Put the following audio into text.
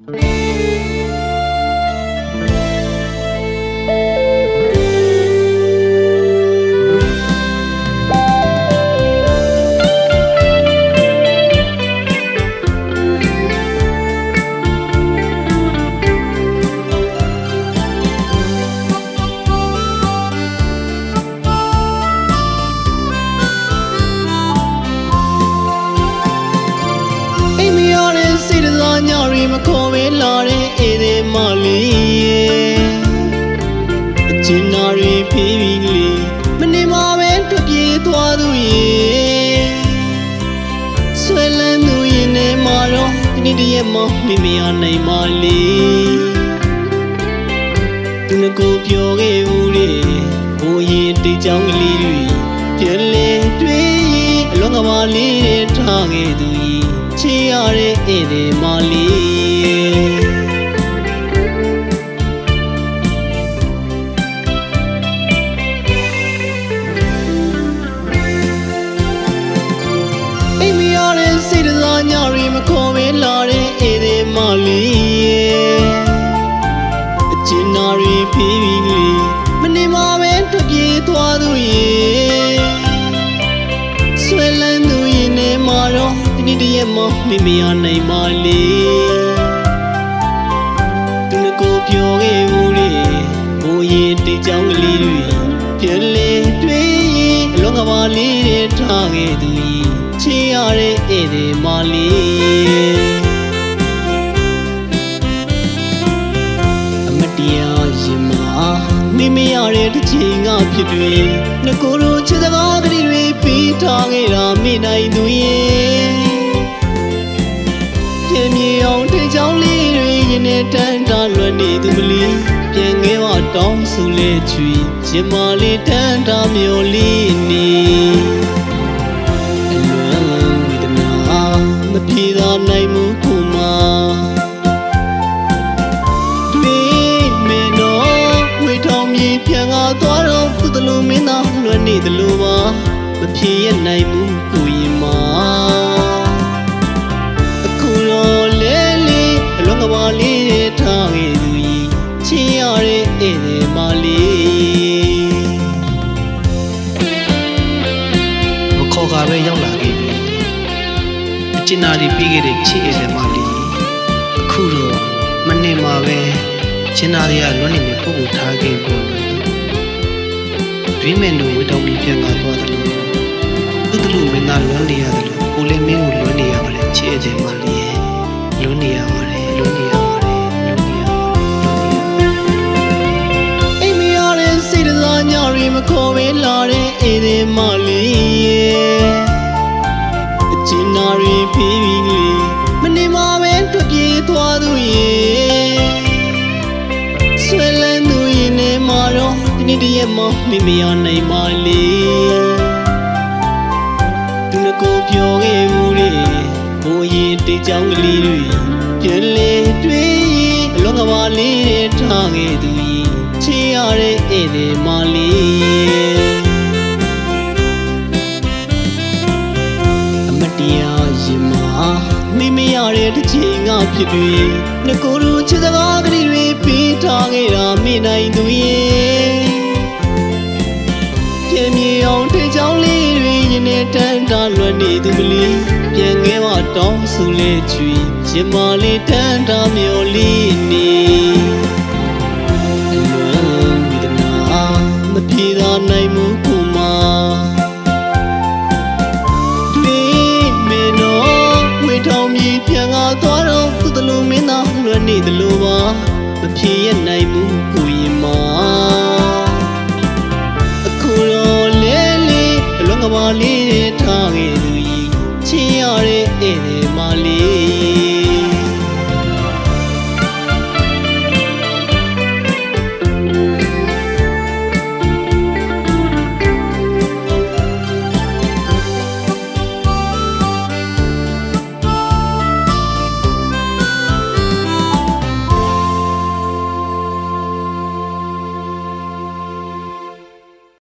အိ စိတ်တစားညရီမခေါ်ပဲလာတဲ့ဧည့်သည်မလေးရဲ့အကျဉ်းနာရီပြေးပြီးလေမနေမှာပဲထွက်ပြေးသွားသူရဲ့ဆွဲလန်းသူရင်ထဲမှာတော့ဒီနေ့တည်းရဲ့မမိမရနိုင်ပါလေသူငကိုပြောခဲ့ဦးလေဘိုးရင်တိတ်ချောင်းကလေးတွေပြန်လေတွေ့ရင်အလွန်ကပါလေးတွေထားခဲ့သူကြီး ချီရတဲ့ဧည့်သည်မလေး မမိမရနိုင်ပါလေသူငကိုပြောခဲ့ဦးလေဘိုးရင်တိတ်ချောင်းကလေးတွေပြန်လေတွေ့ရင်အလွန်ကပါလေးတွေထားခဲ့သူကြီးချီရတဲ့ဧည့်သည်မလေးအမတရားရင်မာမိမရတဲ့တစ်ချိန်ကဖြစ်တွေငကိုယ်တို့ချစ်စကားကလေးတွေပြီးထားခဲ့တာမိနိုင်သူရဲ့ ပြင်းမြေအောင်ထိန်ချောင်းလေးတွေရင်နဲ့တန်းတာလွတ်နေသူမလီပြန်ငဲဝတောင်းဆူလေချွေရင်မလေးတန်းတာမျိုးလေးနေအလွန်ဝေဒနာမပြေသာနိုင်မှုခုမှတွေ့မေနော်ဝေထောင်မြေပြန်ကားသွားတော့သူတလူမင်းသားလွတ်နေတယ်လို့ပါမပြေရနိုင်မှုကို ကာပဲရောက်လာခဲ့ပြီအကျဉ်းသားတွေပြီးခဲ့တဲ့ချစ်ရတဲ့မလေးအခုတော့မနေ့မှာပဲကျဉ်းသားတွေကလွတ်နေတဲ့ပုံကိုထားခဲ့ပေါ်လို့ဒွိမန်တို့ဝေတောင်းပြီးပြန်လာသွားတယ်လို့သူတို့လူမင်းသားလွတ်နေရတယ်လို့ကိုလေးမင်းကိုလွတ်နေရပါတယ်ချစ်ရတဲ့မလေးရဲ့လွတ်နေရပါတယ်လွတ်နေရပါတယ်လွတ်နေရပါတယ်လွတ်နေရပါတယ် အိမ်မရတဲ့စိတ်တစားညရီမခေါ်ပဲလာတဲ့ဧည့်သည်မလေးရဲ့အကျဉ်းနာရီပြေးပြီးလေမနေမှာပဲထွက်ပြေးသွားသူရဲ့ဆွဲလန်းသူရင်ထဲမှာတော့ဒီနေ့တည်းရဲ့မမိမရနိုင်ပါလေသူငကိုပြောခဲ့ဦးလေဘိုးရင်တိတ်ချောင်းကလေးတွေပြန်လေတွေ့ရင်အလွန်ကပါလေးတွေထားခဲ့သူကြီးချီရတဲ့ဧည့်သည်မလေး မိမရတဲ့တစ်ချိန်ကဖြစ်တွေငကိုတို့ချစ်စကားကလေးတွေပြီးထားခဲ့တာမိနိုင်သူရဲ့ပြင်းမြေအောင်ထိန်ချောင်းလေးတွေရင်နဲ့တန်းတာလွတ်နေသူမလီပြန်ငဲဝတောင်းဆူလေချွေရင်မလေးတန်းတာမျိုးလေးနေအလွန်ဝေဒနာမပြေသာနိုင်မှု လွယ်နေသလိုပါမဖြေရနိုင်ဘူးကိုရင်မာအခုတော့လဲလေးအလွန်ကဘာလေးထားခဲ့သူကြီးချင်ရတဲ့ဧည့်သည်မလေး